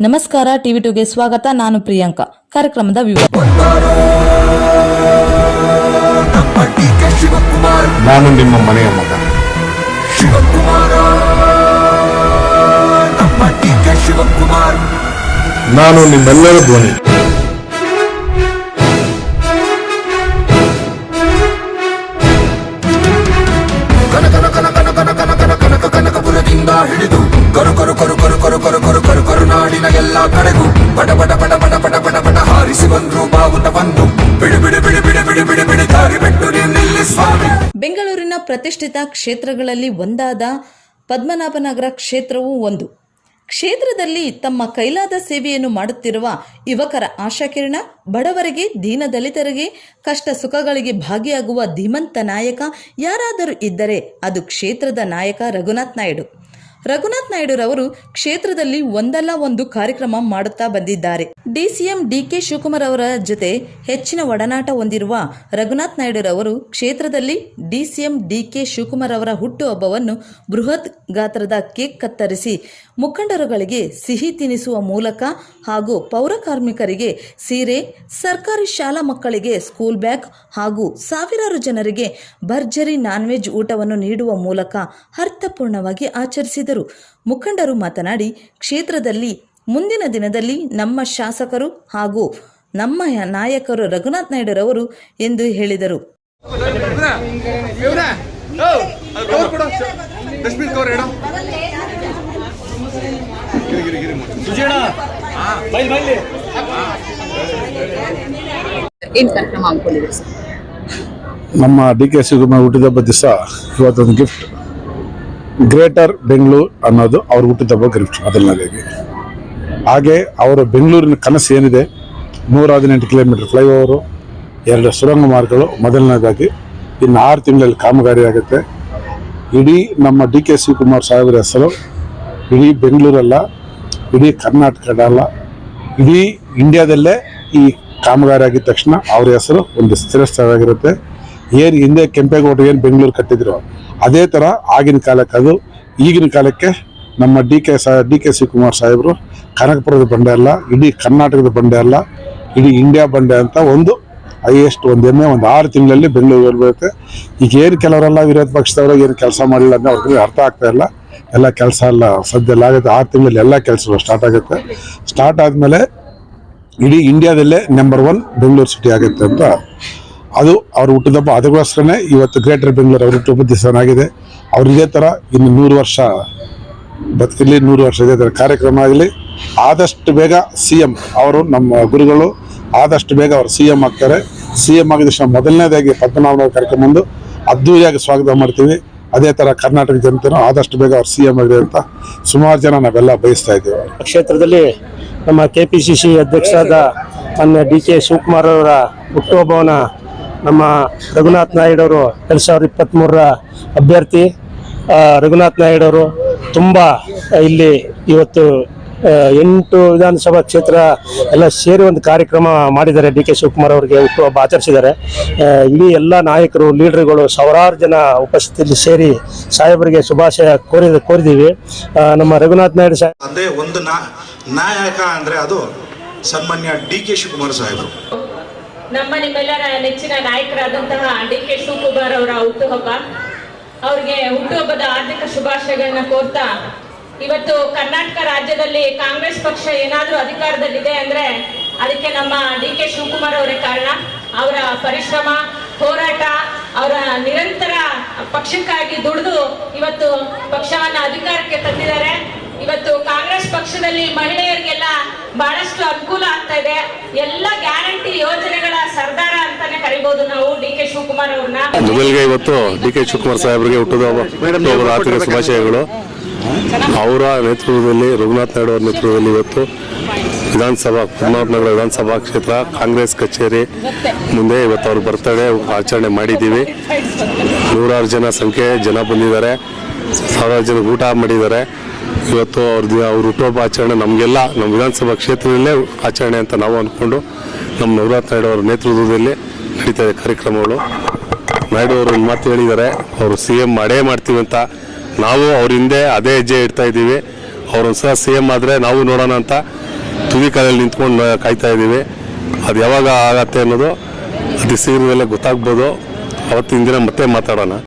ನಮಸ್ಕಾರ, ಟಿವಿ ಟುಗೆ ಸ್ವಾಗತ. ನಾನು ಪ್ರಿಯಾಂಕಾ. ಕಾರ್ಯಕ್ರಮದ ವಿವರ. ನಾನು ನಿಮ್ಮ ಮನೆಯ ಮಗ. ನಾನು ನಿಮ್ಮೆಲ್ಲರ ಧ್ವನಿ. ಹಿಡಿದು ಕರು ಕರು ಕರು ಕರು ಕರು ಕರು ಕರು ಕರು ಕರುನಾಡಿನ ಎಲ್ಲಾ ಕಡೆಗೂ ಪಟ ಪಟ ಪಟ ಪಟ ಪಟ ಪಟ ಪಟ ಹಾರಿಸಿ ಬಂದ್ರು, ಬಾವುಟ ಬಂದು. ಬಿಡು ಬಿಡು ಬಿಡು ಬಿಡು ಬಿಡು ಬಿಡು, ಬಿಡಿ, ದಾರಿ ಬಿಟ್ಟು ನಿಲ್ಲಿ, ಸ್ವಾಮಿ. ಬೆಂಗಳೂರಿನ ಪ್ರತಿಷ್ಠಿತ ಕ್ಷೇತ್ರಗಳಲ್ಲಿ ಒಂದಾದ ಪದ್ಮನಾಭನಗರ ಕ್ಷೇತ್ರವೂ ಒಂದು. ಕ್ಷೇತ್ರದಲ್ಲಿ ತಮ್ಮ ಕೈಲಾದ ಸೇವೆಯನ್ನು ಮಾಡುತ್ತಿರುವ ಯುವಕರ ಆಶಾಕಿರಣ ಬಡವರಿಗೆ ದೀನದಲಿತರಿಗೆ ಕಷ್ಟ ಸುಖಗಳಿಗೆ ಭಾಗಿಯಾಗುವ ಧೀಮಂತ ನಾಯಕ ಯಾರಾದರೂ ಇದ್ದರೆ ಅದು ಕ್ಷೇತ್ರದ ನಾಯಕ ರಘುನಾಥ್ ನಾಯ್ಡು. ರಘುನಾಥ್ ನಾಯ್ಡುರವರು ಕ್ಷೇತ್ರದಲ್ಲಿ ಒಂದಲ್ಲ ಒಂದು ಕಾರ್ಯಕ್ರಮ ಮಾಡುತ್ತಾ ಬಂದಿದ್ದಾರೆ. ಡಿಸಿಎಂ ಡಿಕೆ ಶಿವಕುಮಾರ್ ಅವರ ಜೊತೆ ಹೆಚ್ಚಿನ ಒಡನಾಟ ಹೊಂದಿರುವ ರಘುನಾಥ್ ನಾಯ್ಡುರವರು ಕ್ಷೇತ್ರದಲ್ಲಿ ಡಿಸಿಎಂ ಡಿಕೆ ಶಿವಕುಮಾರ್ ಅವರ ಹುಟ್ಟುಹಬ್ಬವನ್ನು ಬೃಹತ್ ಗಾತ್ರದ ಕೇಕ್ ಕತ್ತರಿಸಿ ಮುಖಂಡರುಗಳಿಗೆ ಸಿಹಿ ತಿನಿಸುವ ಮೂಲಕ ಹಾಗೂ ಪೌರ ಕಾರ್ಮಿಕರಿಗೆ ಸೀರೆ, ಸರ್ಕಾರಿ ಶಾಲಾ ಮಕ್ಕಳಿಗೆ ಸ್ಕೂಲ್ ಬ್ಯಾಗ್ ಹಾಗೂ ಸಾವಿರಾರು ಜನರಿಗೆ ಭರ್ಜರಿ ನಾನ್ ವೆಜ್ ಊಟವನ್ನು ನೀಡುವ ಮೂಲಕ ಅರ್ಥಪೂರ್ಣವಾಗಿ ಆಚರಿಸಿದರು. ಮುಖಂಡರು ಮಾತನಾಡಿ, ಕ್ಷೇತ್ರದಲ್ಲಿ ಮುಂದಿನ ದಿನದಲ್ಲಿ ನಮ್ಮ ಶಾಸಕರು ಹಾಗೂ ನಮ್ಮ ನಾಯಕರು ರಘುನಾಥ್ ನಾಯ್ಡುರವರು ಎಂದು ಹೇಳಿದರು. ನಮ್ಮ ಡಿ ಕೆ ಶಿವಕುಮಾರ್ ಹುಟ್ಟಿದಬ್ಬ ದಿವಸ ಇವತ್ತೊಂದು ಗಿಫ್ಟ್ ಗ್ರೇಟರ್ ಬೆಂಗಳೂರು ಅನ್ನೋದು ಅವ್ರ ಹುಟ್ಟಿದ ಬಗ್ಗೆ ಮೊದಲನೇದಾಗಿ ಹಾಗೆ ಅವರ ಬೆಂಗಳೂರಿನ ಕನಸು ಏನಿದೆ, ನೂರ ಹದಿನೆಂಟು ಕಿಲೋಮೀಟರ್ ಫ್ಲೈಓವರು ಎರಡು ಸುರಂಗ ಮಾರ್ಗಗಳು ಮೊದಲನೇದಾಗಿ, ಇನ್ನು ಆರು ತಿಂಗಳಲ್ಲಿ ಕಾಮಗಾರಿ ಆಗುತ್ತೆ. ಇಡೀ ನಮ್ಮ ಡಿ ಕೆ ಶಿವಕುಮಾರ್ ಸಾಹೇಬರ ಹೆಸರು, ಇಡೀ ಬೆಂಗಳೂರಲ್ಲ, ಇಡೀ ಕರ್ನಾಟಕ ಅಲ್ಲ, ಇಡೀ ಇಂಡಿಯಾದಲ್ಲೇ ಈ ಕಾಮಗಾರಿ ಆಗಿದ ತಕ್ಷಣ ಅವ್ರ ಹೆಸರು ಒಂದು ಸ್ಥಿರಸ್ಥವಾಗಿರುತ್ತೆ ಏನು ಹಿಂದೆ ಕೆಂಪೇಗೌಡರು ಏನು ಬೆಂಗಳೂರು ಕಟ್ಟಿದ್ರು, ಅದೇ ಥರ ಆಗಿನ ಕಾಲಕ್ಕೆ ಅದು, ಈಗಿನ ಕಾಲಕ್ಕೆ ನಮ್ಮ ಡಿ ಕೆ ಸಾ, ಡಿ ಕೆ ಶಿವಕುಮಾರ್ ಸಾಹೇಬರು ಕನಕಪುರದ ಬಂಡೆ ಅಲ್ಲ, ಇಡೀ ಕರ್ನಾಟಕದ ಬಂಡೆ ಅಲ್ಲ, ಇಡೀ ಇಂಡಿಯಾ ಬಂಡೆ ಅಂತ ಒಂದು ಹೈಯೆಸ್ಟ್ ಒಂದು ಎಮ್ಮೆ, ಒಂದು ಆರು ತಿಂಗಳಲ್ಲಿ ಬೆಂಗಳೂರು ಬರುತ್ತೆ ಈಗ ಏನು ಕೆಲವರೆಲ್ಲ ವಿರೋಧ ಪಕ್ಷದವರು ಏನು ಕೆಲಸ ಮಾಡಿಲ್ಲ ಅಂದರೆ ಅವ್ರಿಗೆ ಅರ್ಥ ಆಗ್ತಾ ಇಲ್ಲ. ಎಲ್ಲ ಕೆಲಸ ಎಲ್ಲ ಸದ್ಯ ಎಲ್ಲ ಆಗುತ್ತೆ. ಆರು ತಿಂಗಳಲ್ಲಿ ಎಲ್ಲ ಕೆಲಸಗಳು ಸ್ಟಾರ್ಟ್ ಆಗುತ್ತೆ. ಸ್ಟಾರ್ಟ್ ಆದಮೇಲೆ ಇಡೀ ಇಂಡಿಯಾದಲ್ಲೇ ನಂಬರ್ ಒನ್ ಬೆಂಗಳೂರು ಸಿಟಿ ಆಗುತ್ತೆ ಅಂತ ಅದು ಅವ್ರ ಹುಟ್ಟಿದಪ್ಪ ಅದಕ್ಕೋಸ್ಕರನೇ ಇವತ್ತು ಗ್ರೇಟರ್ ಬೆಂಗಳೂರು ಅವ್ರ ಹುಟ್ಟುಹಬ್ಬ ದಿವಸನಾಗಿದೆ ಅವ್ರು ಇದೇ ಥರ ಇನ್ನು ನೂರು ವರ್ಷ ಬದುಕಲಿ ನೂರು ವರ್ಷ ಇದೇ ಥರ ಕಾರ್ಯಕ್ರಮ ಆಗಲಿ. ಆದಷ್ಟು ಬೇಗ ಸಿ ಎಂ ಅವರು ನಮ್ಮ ಗುರುಗಳು ಆದಷ್ಟು ಬೇಗ ಅವರು ಸಿ ಎಂ ಆಗ್ತಾರೆ. ಸಿ ಎಂ ಆಗಿದ ಮೊದಲನೇದಾಗಿ ಪದ್ಮನಾಭನವ್ರ ಕರ್ಕೊಂಬಂದು ಅದ್ದೂರಿಯಾಗಿ ಸ್ವಾಗತ ಮಾಡ್ತೀವಿ. ಅದೇ ಥರ ಕರ್ನಾಟಕ ಜನತೆನೂ ಆದಷ್ಟು ಬೇಗ ಅವ್ರು ಸಿ ಎಂ ಆಗಿದೆ ಅಂತ ಸುಮಾರು ಜನ ನಾವೆಲ್ಲ ಬಯಸ್ತಾ ಇದ್ದೀವಿ. ಕ್ಷೇತ್ರದಲ್ಲಿ ನಮ್ಮ ಕೆ ಪಿ ಸಿ ಸಿ ಅಧ್ಯಕ್ಷರಾದ ಮಾನ್ಯ ಡಿ ಕೆ ಶಿವಕುಮಾರ್ ಅವರ ಹುಟ್ಟುಹಬ್ಬವನ್ನ ನಮ್ಮ ರಘುನಾಥ್ ನಾಯ್ಡು ಅವರು ಎರಡು ಸಾವಿರದ ಇಪ್ಪತ್ತ್ಮೂರರ ಅಭ್ಯರ್ಥಿ. ರಘುನಾಥ್ ನಾಯ್ಡು ಅವರು ತುಂಬ ಇಲ್ಲಿ ಇವತ್ತು ಎಂಟು ವಿಧಾನಸಭಾ ಕ್ಷೇತ್ರ ಎಲ್ಲ ಸೇರಿ ಒಂದು ಕಾರ್ಯಕ್ರಮ ಮಾಡಿದ್ದಾರೆ ಡಿ ಕೆ ಶಿವಕುಮಾರ್ ಅವರಿಗೆ ಹುಟ್ಟುಹಬ್ಬ ಆಚರಿಸಿದ್ದಾರೆ. ಇಡೀ ಎಲ್ಲ ನಾಯಕರು, ಲೀಡರ್ಗಳು ಸಾವಿರಾರು ಜನ ಉಪಸ್ಥಿತಿಯಲ್ಲಿ ಸೇರಿ ಸಾಹೇಬರಿಗೆ ಶುಭಾಶಯ ಕೋರಿದ ಕೋರಿದ್ದೀವಿ. ನಮ್ಮ ರಘುನಾಥ್ ನಾಯ್ಡು ಸಾಹೇಬ್ ಅಂದರೆ ಒಂದು ನಾಯಕ ಅಂದರೆ ಅದು ಸನ್ಮಾನ್ಯ ಡಿ ಕೆ ಶಿವಕುಮಾರ್ ಸಾಹೇಬರು. ನಮ್ಮ ನಿಮ್ಮೆಲ್ಲರ ನೆಚ್ಚಿನ ನಾಯಕರಾದಂತಹ ಡಿ ಕೆ ಶಿವಕುಮಾರ್ ಅವರ ಹುಟ್ಟುಹಬ್ಬ. ಅವ್ರಿಗೆ ಹುಟ್ಟುಹಬ್ಬದ ಆರ್ಥಿಕ ಶುಭಾಶಯಗಳನ್ನ ಕೋರ್ತಾ, ಇವತ್ತು ಕರ್ನಾಟಕ ರಾಜ್ಯದಲ್ಲಿ ಕಾಂಗ್ರೆಸ್ ಪಕ್ಷ ಏನಾದ್ರೂ ಅಧಿಕಾರದಲ್ಲಿದೆ ಅಂದ್ರೆ ಅದಕ್ಕೆ ನಮ್ಮ ಡಿ ಕೆ ಶಿವಕುಮಾರ್ ಅವರೇ ಕಾರಣ. ಅವರ ಪರಿಶ್ರಮ, ಹೋರಾಟ, ಅವರ ನಿರಂತರ ಪಕ್ಷಕ್ಕಾಗಿ ದುಡಿದು ಇವತ್ತು ಪಕ್ಷವನ್ನ ಅಧಿಕಾರಕ್ಕೆ ತಂದಿದ್ದಾರೆ. ಇವತ್ತು ಕಾಂಗ್ರೆಸ್ ಪಕ್ಷದಲ್ಲಿ ಮಹಿಳೆಯರಿಗೆಲ್ಲ ಬಹಳಷ್ಟು ಅನುಕೂಲ ಆಗ್ತಾ ಇದೆ. ಎಲ್ಲ ಗ್ಯಾರಂಟಿ ಯೋಜನೆಗಳ ಸರ್ದಾರ ಅಂತಾನೆ ಕರಿಬಹುದು ನಾವು ಡಿ ಕೆ ಶಿವಕುಮಾರ್ ಅವ್ರನ್ನ. ಮೊದಲಿಗೆ ಇವತ್ತು ಡಿ ಕೆ ಶಿವಕುಮಾರ್ ಸಾಹೇಬರಿಗೆ ಹುಟ್ಟುಹಬ್ಬದ ಆರ್ಥಿಕ ಶುಭಾಶಯಗಳು. ಅವರ ನೇತೃತ್ವದಲ್ಲಿ ರಘುನಾಥ್ ನಾಯ್ಡು ಅವರ ನೇತೃತ್ವದಲ್ಲಿ ಇವತ್ತು ವಿಧಾನಸಭಾ ನಗರ ವಿಧಾನಸಭಾ ಕ್ಷೇತ್ರ ಕಾಂಗ್ರೆಸ್ ಕಚೇರಿ ಮುಂದೆ ಇವತ್ತು ಅವ್ರ ಬರ್ತಡೆ ಆಚರಣೆ ಮಾಡಿದ್ದೀವಿ. ನೂರಾರು ಜನ ಸಂಖ್ಯೆ ಜನ ಬಂದಿದ್ದಾರೆ. ಸಾವಿರಾರು ಜನ ಊಟ ಮಾಡಿದ್ದಾರೆ. ಇವತ್ತು ಅವ್ರದ್ದು ಅವ್ರ ಹುಟ್ಟುಹಬ್ಬ ಆಚರಣೆ ನಮಗೆಲ್ಲ ನಮ್ಮ ವಿಧಾನಸಭಾ ಕ್ಷೇತ್ರದಲ್ಲೇ ಆಚರಣೆ ಅಂತ ನಾವು ಅಂದ್ಕೊಂಡು ನಮ್ಮ ನವರಾತ್ ನಾಯ್ಡು ಅವರ ನೇತೃತ್ವದಲ್ಲಿ ನಡೀತಾ ಇದೆ ಕಾರ್ಯಕ್ರಮಗಳು. ನಾಯ್ಡು ಅವರು ಒಂದು ಮಾತು ಹೇಳಿದ್ದಾರೆ, ಅವರು ಸಿ ಎಂ ಮಾಡೇ ಮಾಡ್ತೀವಿ ಅಂತ. ನಾವು ಅವ್ರ ಹಿಂದೆ ಅದೇ ಹೆಜ್ಜೆ ಇಡ್ತಾ ಇದ್ದೀವಿ. ಅವ್ರೊಂದ್ಸಲ ಸಿ ಎಂ ಆದರೆ ನಾವು ನೋಡೋಣ ಅಂತ ತುದಿ ಕಾಲಲ್ಲಿ ನಿಂತ್ಕೊಂಡು ಕಾಯ್ತಾ ಇದ್ದೀವಿ. ಅದು ಯಾವಾಗ ಆಗತ್ತೆ ಅನ್ನೋದು ಅತಿ ಶೀಘ್ರದಲ್ಲೇ ಗೊತ್ತಾಗ್ಬೋದು. ಅವತ್ತಿನ ದಿನ ಮತ್ತೆ ಮಾತಾಡೋಣ.